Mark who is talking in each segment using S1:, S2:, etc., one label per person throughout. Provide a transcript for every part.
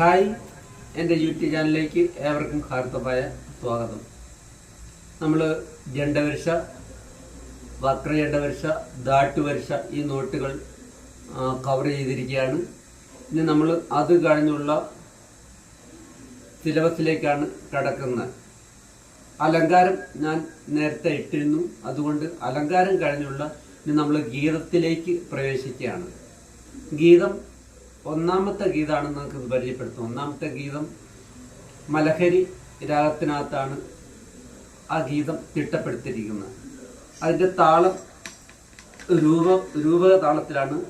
S1: Hi. എന്റെ YouTube ചാനലിലേക്ക് ഏവർക്കും ഹാർദമായ സ്വാഗതം. നമ്മൾ ജണ്ടവരിശ വക്രജണ്ടവരിശ ദാട്ടുവരിശ ഈ നോട്ടുകൾ കവർ ചെയ്തിരിക്കുകയാണ്. ഇനി നമ്മൾ അത് കഴിഞ്ഞുള്ള സിലബസിലേക്കാണ് കടക്കുന്നത്. അലങ്കാരം ഞാൻ നേരത്തെ ഇട്ടിരുന്നു. അതുകൊണ്ട് അലങ്കാരം കഴിഞ്ഞുള്ള ഇനി നമ്മൾ ഗീതത്തിലേക്ക് പ്രവേശിക്കുകയാണ്. ഗീതം ഒന്നാമത്തെ ഗീതമാണ് നമുക്ക് പരിചയപ്പെടുത്തും. ഒന്നാമത്തെ ഗീതം മലഹരി രാഗത്തിനകത്താണ് ആ ഗീതം തിട്ടപ്പെടുത്തിയിരിക്കുന്നത്. അതിന്റെ താളം രൂപ രൂപക താളത്തിലാണ്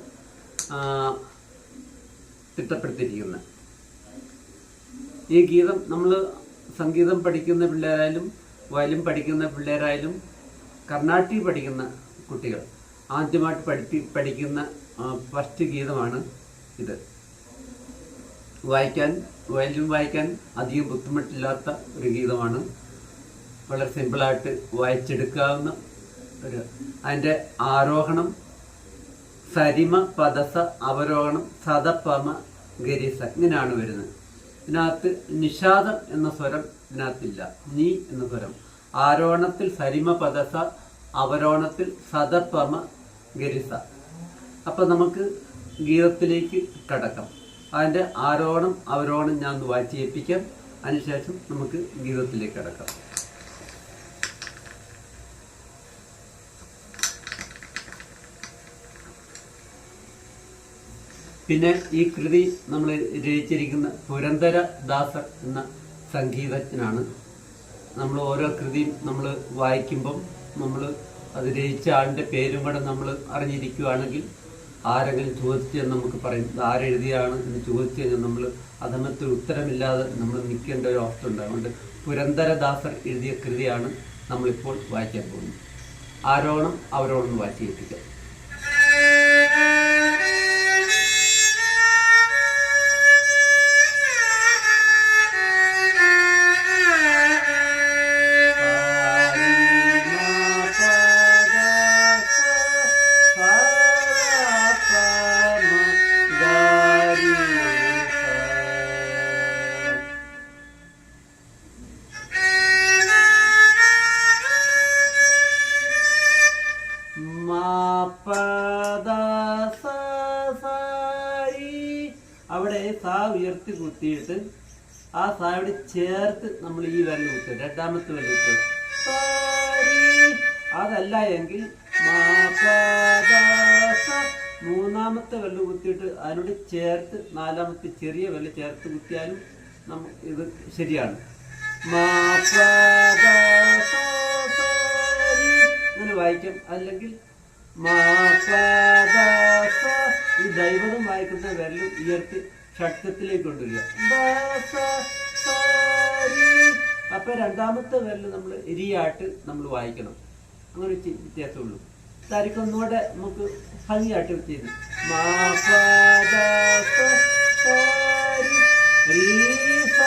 S1: തിട്ടപ്പെടുത്തിയിരിക്കുന്നത്. ഈ ഗീതം നമ്മൾ സംഗീതം പഠിക്കുന്ന പിള്ളേരായാലും വയലിൻ പഠിക്കുന്ന പിള്ളേരായാലും കർണാട്ടിക് പഠിക്കുന്ന കുട്ടികൾ ആദ്യമായിട്ട് പഠിപ്പി പഠിക്കുന്ന ഫസ്റ്റ് ഗീതമാണ് ഇത്. വായിക്കാൻ വയലിൻ വായിക്കാൻ അധികം ബുദ്ധിമുട്ടില്ലാത്ത ഒരു ഗീതമാണ്. വളരെ സിമ്പിളായിട്ട് വായിച്ചെടുക്കാവുന്ന ഒരു അതിന്റെ ആരോഹണം സരിമ പദസ അവരോഹണം സദപമ ഗരിസ ഇങ്ങനെയാണ് വരുന്നത്. ഇതിനകത്ത് നിഷാദം എന്ന സ്വരം ഇതിനകത്തില്ല. നീ എന്ന സ്വരം. ആരോഹണത്തിൽ സരിമ പദസ അവരോഹണത്തിൽ സദപമ ഗരിസ. അപ്പം നമുക്ക് ഗീതത്തിലേക്ക് കടക്കാം. അതിന്റെ ആരോണം അവരോണം ഞാൻ ഒന്ന് വായിച്ച് ഏൽപ്പിക്കാം. അതിനുശേഷം നമുക്ക് ഗീതത്തിലേക്ക് കടക്കാം. പിന്നെ ഈ കൃതി നമ്മൾ രചിച്ചിരിക്കുന്ന പുരന്തര ദാസർ എന്ന സംഗീതജ്ഞനാണ്. നമ്മൾ ഓരോ കൃതിയും നമ്മൾ വായിക്കുമ്പം നമ്മൾ അത് രചിച്ച ആളിന്റെ പേരും കൂടെ നമ്മൾ അറിഞ്ഞിരിക്കുകയാണെങ്കിൽ ആരെങ്കിലും ചോദിച്ചാൽ നമുക്ക് പറയും. ആരെഴുതിയാണ് എന്ന് ചോദിച്ചു കഴിഞ്ഞാൽ നമ്മൾ അതമത്തിൽ ഉത്തരമില്ലാതെ നമ്മൾ നിൽക്കേണ്ട ഒരു അവസ്ഥ ഉണ്ട്. അതുകൊണ്ട് പുരന്തരദാസർ എഴുതിയ കൃതിയാണ് നമ്മളിപ്പോൾ വായിക്കാൻ പോകുന്നത്. ആരോണം അവരോടൊന്ന് വായിച്ചു കേൾപ്പിക്കാം. അവിടെ സാ ഉയർത്തി കുത്തിയിട്ട് ആ സായോട് ചേർത്ത് നമ്മൾ ഈ വിരൽ കുത്തുക രണ്ടാമത്തെ വിരൽ കുത്തുക. അതല്ല എങ്കിൽ. മൂന്നാമത്തെ വെള്ളം കുത്തിയിട്ട് അതിനോട് ചേർത്ത് നാലാമത്തെ ചെറിയ വെള്ളം ചേർത്ത് കുത്തിയാലും നമ്മ ഇത് ശരിയാണ് അങ്ങനെ വായിക്കാം അല്ലെങ്കിൽ മാ. ഈ ദൈവതം വായിക്കുന്ന വിരലും ഉയർത്തി ഷഡ്ജത്തിലേക്ക് കൊണ്ടുവരിക അപ്പൊ രണ്ടാമത്തെ വിരൽ നമ്മൾ ഇരിയായിട്ട് നമ്മൾ വായിക്കണം അങ്ങനെ വ്യത്യാസമുള്ളൂ താരിക്ക് ഒന്നുകൂടെ നമുക്ക് ഭംഗിയായിട്ട് ചെയ്ത്. രീ, സ.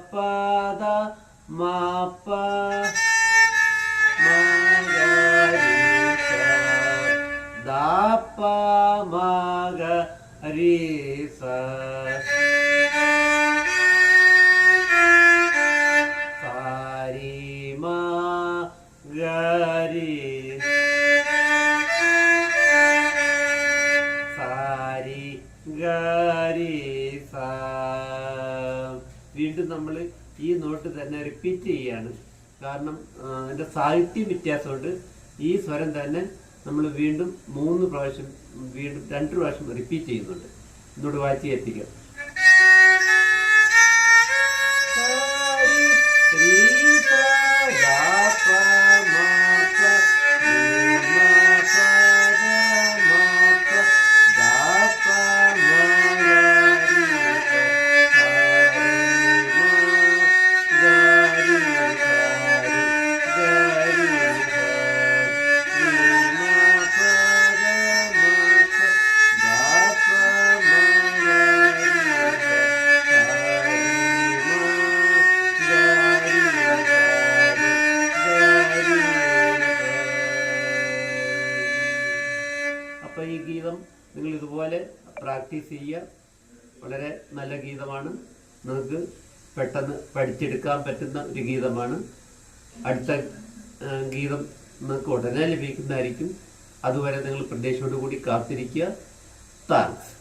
S1: മാ, പ, ദ, മാ, പ. മാ, ഗ, രീ, നമ്മൾ ഈ നോട്ട് തന്നെ റിപ്പീറ്റ് ചെയ്യാണ്. കാരണം അതിന്റെ സാഹിത്യം വ്യത്യാസമുണ്ട്. ഈ സ്വരം തന്നെ നമ്മൾ വീണ്ടും മൂന്ന് പ്രാവശ്യം വീണ്ടും രണ്ട് പ്രാവശ്യം റിപ്പീറ്റ് ചെയ്യുന്നുണ്ട്. ഇന്നോട് വായിച്ച് എത്തിക്കാം സാരി, അപ്പോൾ ഈ ഗീതം നിങ്ങൾ ഇതുപോലെ പ്രാക്ടീസ് ചെയ്യുക. വളരെ നല്ല ഗീതമാണ്. നിങ്ങൾക്ക് പെട്ടെന്ന് പഠിച്ചെടുക്കാൻ പറ്റുന്ന ഒരു ഗീതമാണ്. അടുത്ത ഗീതം നിങ്ങൾക്ക് ഉടനെ ലഭിക്കുന്നതായിരിക്കും. അതുവരെ നിങ്ങൾ പ്രതീക്ഷയോടുകൂടി കാത്തിരിക്കുക. താങ്ക്സ്.